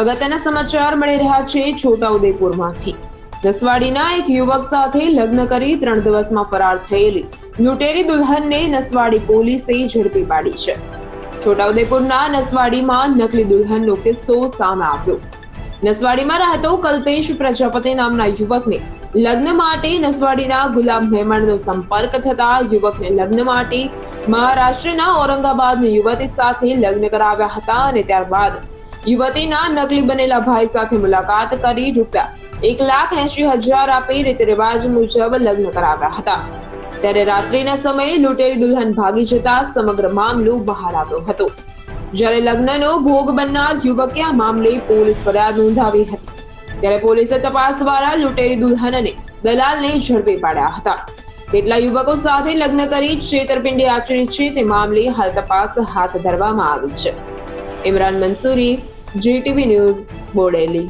અગત્યના સમાચાર મળી રહ્યા છે છોટાઉદેપુરમાંથી. નસવાડીના એક યુવક સાથે લગ્ન કરી ત્રણ દિવસમાં ફરાર થયેલી લૂંટેરી દુલ્હનને નસવાડી પોલીસે ઝડપી પાડી છે. છોટાઉદેપુરના નસવાડીમાં નકલી દુલ્હનનો કિસ્સો સામે આવ્યો. નસવાડીમાં રહેતો કલ્પેશ પ્રજાપતિ નામના યુવકને લગ્ન માટે નસવાડીના ગુલાબ મહેમાનનો સંપર્ક થતા યુવકને લગ્ન માટે મહારાષ્ટ્રના ઔરંગાબાદની યુવતી સાથે લગ્ન કરાવ્યા હતા અને ત્યારબાદ યુવતીના નકલી બનેલા ભાઈ સાથે મુલાકાત કરી રૂપિયા એક લાખ એસી હજાર આપી રીત રિવાજ મુજબ લગ્ન કરાવ્યા હતા. ત્યારે રાત્રિના સમયે લૂંટેલી દુલ્હન ભાગી જતા સમગ્ર મામલો બહાર આવ્યો હતો. જ્યારે લગ્નનો ભોગ બનનાર યુવકે આ મામલે પોલીસ ફરિયાદ નોંધાવી હતી. ત્યારે પોલીસે તપાસ દ્વારા લૂંટેરી દુલ્હન દલાલને ઝડપી પાડ્યા હતા. કેટલા યુવકો સાથે લગ્ન કરી છેતરપિંડી આચરી છે તે મામલે હાલ તપાસ હાથ ધરવામાં આવી છે. Imran Mansuri GTV news Bodeli